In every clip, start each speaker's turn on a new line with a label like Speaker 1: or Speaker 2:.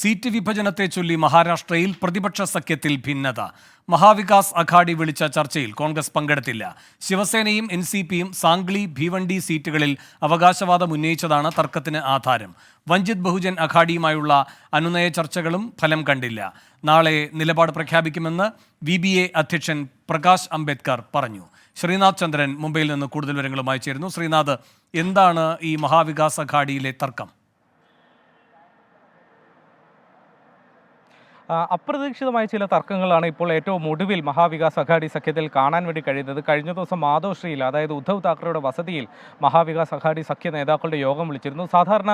Speaker 1: Seat വിഭജനത്തെ ചൊല്ലി മഹാരാഷ്ട്രയിൽ പ്രതിപക്ഷ സഖ്യത്തിൽ ഭിന്നത. മഹാവികാസ് അഘാഡി വിളിച്ച ചർച്ചയിൽ കോൺഗ്രസ് പങ്കെടുത്തില്ല. ശിവസേനയും എൻ സി പിയും സാംഗ്ലി ഭീവണ്ടി സീറ്റുകളിൽ അവകാശവാദം ഉന്നയിച്ചതാണ് തർക്കത്തിന് ആധാരം. വഞ്ചിത് ബഹുജൻ അഘാഡിയുമായുള്ള അനുനയ ചർച്ചകളും ഫലം കണ്ടില്ല. നാളെ നിലപാട് പ്രഖ്യാപിക്കുമെന്ന് വി ബി എ അധ്യക്ഷൻ പ്രകാശ് അംബേദ്കർ പറഞ്ഞു. ശ്രീനാഥ് ചന്ദ്രൻ മുംബൈയിൽ നിന്ന് കൂടുതൽ വിവരങ്ങളുമായി ചേരുന്നു. ശ്രീനാഥ് എന്താണ് ഈ മഹാവികാസ് അഘാഡിയിലെ തർക്കം?
Speaker 2: അപ്രതീക്ഷിതമായ ചില തർക്കങ്ങളാണ് ഇപ്പോൾ ഏറ്റവും ഒടുവിൽ മഹാവികാസ് അഘാഡി സഖ്യത്തിൽ കാണാൻ വേണ്ടി കഴിയുന്നത്. കഴിഞ്ഞ ദിവസം മാധോശ്രീയിൽ അതായത് ഉദ്ധവ് താക്കറെയുടെ വസതിയിൽ മഹാവികാസ് അഘാഡി സഖ്യ നേതാക്കളുടെ യോഗം വിളിച്ചിരുന്നു. സാധാരണ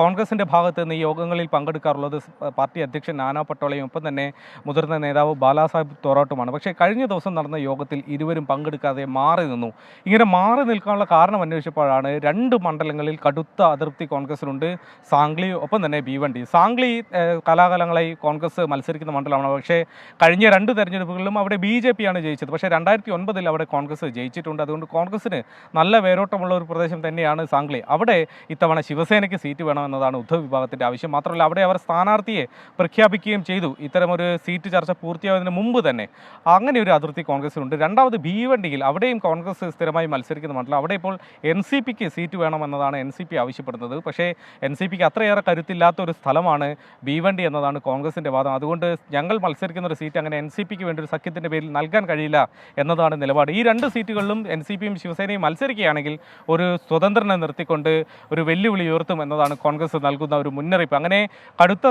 Speaker 2: കോൺഗ്രസിന്റെ ഭാഗത്ത് നിന്ന് ഈ യോഗങ്ങളിൽ പങ്കെടുക്കാറുള്ളത് പാർട്ടി അധ്യക്ഷൻ നാനാ പട്ടോളയും ഒപ്പം തന്നെ മുതിർന്ന നേതാവ് ബാലാസാഹിബ് തോറാട്ടുമാണ്. പക്ഷേ കഴിഞ്ഞ ദിവസം നടന്ന യോഗത്തിൽ ഇരുവരും പങ്കെടുക്കാതെ മാറി നിന്നു. ഇങ്ങനെ മാറി നിൽക്കാനുള്ള കാരണം അന്വേഷിച്ചപ്പോഴാണ് രണ്ട് മണ്ഡലങ്ങളിൽ കടുത്ത അതൃപ്തി കോൺഗ്രസിനുണ്ട്. സാംഗ്ലി ഒപ്പം തന്നെ ഭീവണ്ടി സാംഗ്ലി ഏഹ്, കലാകാലങ്ങളായി കോൺഗ്രസ് മത്സരിക്കുന്ന മണ്ഡലമാണ്. പക്ഷേ കഴിഞ്ഞ രണ്ട് തെരഞ്ഞെടുപ്പുകളിലും അവിടെ ബി ജെ പിയാണ് ജയിച്ചത്. പക്ഷേ രണ്ടായിരത്തി ഒൻപതിൽ അവിടെ കോൺഗ്രസ് ജയിച്ചിട്ടുണ്ട്. അതുകൊണ്ട് കോൺഗ്രസ്സിന് നല്ല വേരോട്ടമുള്ള ഒരു പ്രദേശം തന്നെയാണ് സാംഗ്ലി. അവിടെ ഇത്തവണ ശിവസേനയ്ക്ക് സീറ്റ് വേണമെന്നതാണ് ഉദ്ധവ് വിഭാഗത്തിന്റെ ആവശ്യം. മാത്രമല്ല അവിടെ അവർ സ്ഥാനാർത്ഥിയെ പ്രഖ്യാപിക്കുകയും ചെയ്തു. ഇത്തരമൊരു സീറ്റ് ചർച്ച പൂർത്തിയാവുന്നതിന് മുമ്പ് തന്നെ. അങ്ങനെ ഒരു അതിർത്തി കോൺഗ്രസിനുണ്ട് രണ്ടാമത് ഭീവണ്ടിയിൽ അവിടെയും കോൺഗ്രസ് സ്ഥിരമായി മത്സരിക്കുന്ന മണ്ഡലം. അവിടെ ഇപ്പോൾ എൻ സി പിക്ക് സീറ്റ് വേണമെന്നതാണ് എൻ സി പി ആവശ്യപ്പെടുന്നത്. പക്ഷേ എൻ സി പിക്ക് അത്രയേറെ കരുത്തില്ലാത്ത ഒരു സ്ഥലമാണ് ഭീവണ്ടി എന്നതാണ് കോൺഗ്രസിന്റെ വാദം. അതുകൊണ്ട് ഞങ്ങൾ മത്സരിക്കുന്ന ഒരു സീറ്റ് അങ്ങനെ എൻ സി പിക്ക് വേണ്ടി ഒരു സഖ്യത്തിന്റെ പേരിൽ നൽകാൻ കഴിയില്ല എന്നതാണ് നിലപാട്. ഈ രണ്ട് സീറ്റുകളിലും എൻ സി പിയും ശിവസേനയും മത്സരിക്കുകയാണെങ്കിൽ ഒരു സ്വതന്ത്രനെ നിർത്തിക്കൊണ്ട് ഒരു വെല്ലുവിളി ഉയർത്തും എന്നതാണ് കോൺഗ്രസ് നൽകുന്ന ഒരു മുന്നറിയിപ്പ്. അങ്ങനെ കടുത്ത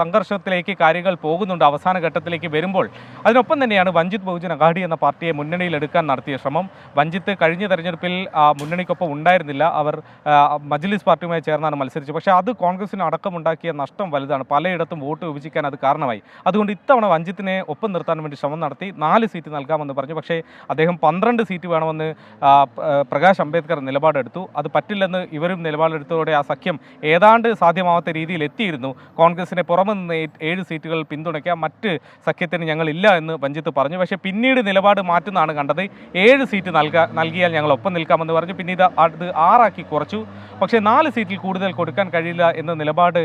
Speaker 2: സംഘർഷത്തിലേക്ക് കാര്യങ്ങൾ പോകുന്നുണ്ട് അവസാന ഘട്ടത്തിലേക്ക് വരുമ്പോൾ. അതിനൊപ്പം തന്നെയാണ് വഞ്ചിത് ബഹുജൻ അഗാഡി എന്ന പാർട്ടിയെ മുന്നണിയിലെടുക്കാൻ നടത്തിയ ശ്രമം. വഞ്ചിത്ത് കഴിഞ്ഞ തെരഞ്ഞെടുപ്പിൽ മുന്നണിക്കൊപ്പം ഉണ്ടായിരുന്നില്ല. അവർ മജ്ലിസ് പാർട്ടിയുമായി ചേർന്നാണ് മത്സരിച്ചത്. പക്ഷേ അത് കോൺഗ്രസിന് അടക്കമുണ്ടാക്കിയ നഷ്ടം വലുതാണ്. പലയിടത്തും വോട്ട് വിഭജിക്കാൻ അത് കാരണമായി. അതുകൊണ്ട് ഇത്തവണ വഞ്ചിത്തിനെ ഒപ്പം നിർത്താൻ വേണ്ടി ശ്രമം നടത്തി നാല് സീറ്റ് നൽകാമെന്ന് പറഞ്ഞു. പക്ഷേ അദ്ദേഹം പന്ത്രണ്ട് സീറ്റ് വേണമെന്ന് പ്രകാശ് അംബേദ്കർ നിലപാടെടുത്തു. അത് പറ്റില്ലെന്ന് ഇവരും നിലപാടെടുത്തതോടെ ആ സഖ്യം ഏതാണ്ട് സാധ്യമാവാത്ത രീതിയിൽ എത്തിയിരുന്നു. കോൺഗ്രസിനെ പുറമെ നിന്ന് ഏഴ് സീറ്റുകൾ പിന്തുണയ്ക്കാം മറ്റ് സഖ്യത്തിന് ഞങ്ങളില്ല എന്ന് വഞ്ചിത്ത് പറഞ്ഞു. പക്ഷേ പിന്നീട് നിലപാട് മാറ്റുന്നതാണ് കണ്ടത്. ഏഴ് സീറ്റ് നൽകാ നൽകിയാൽ ഞങ്ങൾ ഒപ്പം നിൽക്കാമെന്ന് പറഞ്ഞു. പിന്നീട് അത് ആറാക്കി കുറച്ചു. പക്ഷേ നാല് സീറ്റിൽ കൂടുതൽ കൊടുക്കാൻ കഴിയില്ല എന്ന നിലപാട്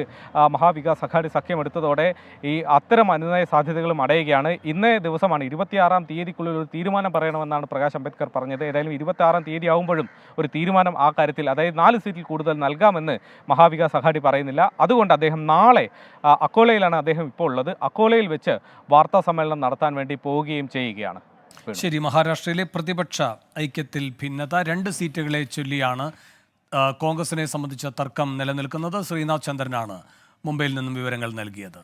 Speaker 2: മഹാവികാസ് അഘാടി സഖ്യം എടുത്തതോടെ ഈ അത്തരം അനുനയ സാധ്യതകളും അടയുകയാണ്. ഇന്നേ ദിവസമാണ് ഇരുപത്തിയാറാം തീയതിക്കുള്ളിൽ ഒരു തീരുമാനം പറയണമെന്നാണ് പ്രകാശ് അംബേദ്കർ പറഞ്ഞത്. ഏതായാലും ഇരുപത്തിയാറാം തീയതി ആകുമ്പോഴും ഒരു തീരുമാനം ആ കാര്യത്തിൽ അതായത് നാല് സീറ്റിൽ കൂടുതൽ നൽകാമെന്ന് മഹാവികാസ് അഘാടി പറയുന്നില്ല. അതുകൊണ്ട് അദ്ദേഹം നാളെ അക്കോലയിലാണ് അദ്ദേഹം ഇപ്പോൾ ഉള്ളത്. അക്കോലയിൽ വെച്ച് വാർത്താ സമ്മേളനം നടത്താൻ വേണ്ടി പോവുകയും ചെയ്യുകയാണ്.
Speaker 1: ശരി മഹാരാഷ്ട്രയിലെ പ്രതിപക്ഷ ഐക്യത്തിൽ ഭിന്നത രണ്ട് സീറ്റുകളെ ചൊല്ലിയാണ് കോൺഗ്രസിനെ സംബന്ധിച്ച തർക്കം നിലനിൽക്കുന്നത്. ശ്രീനാഥ് ചന്ദ്രനാണ് മുംബൈയിൽ നിന്നും വിവരങ്ങൾ നൽകിയത്.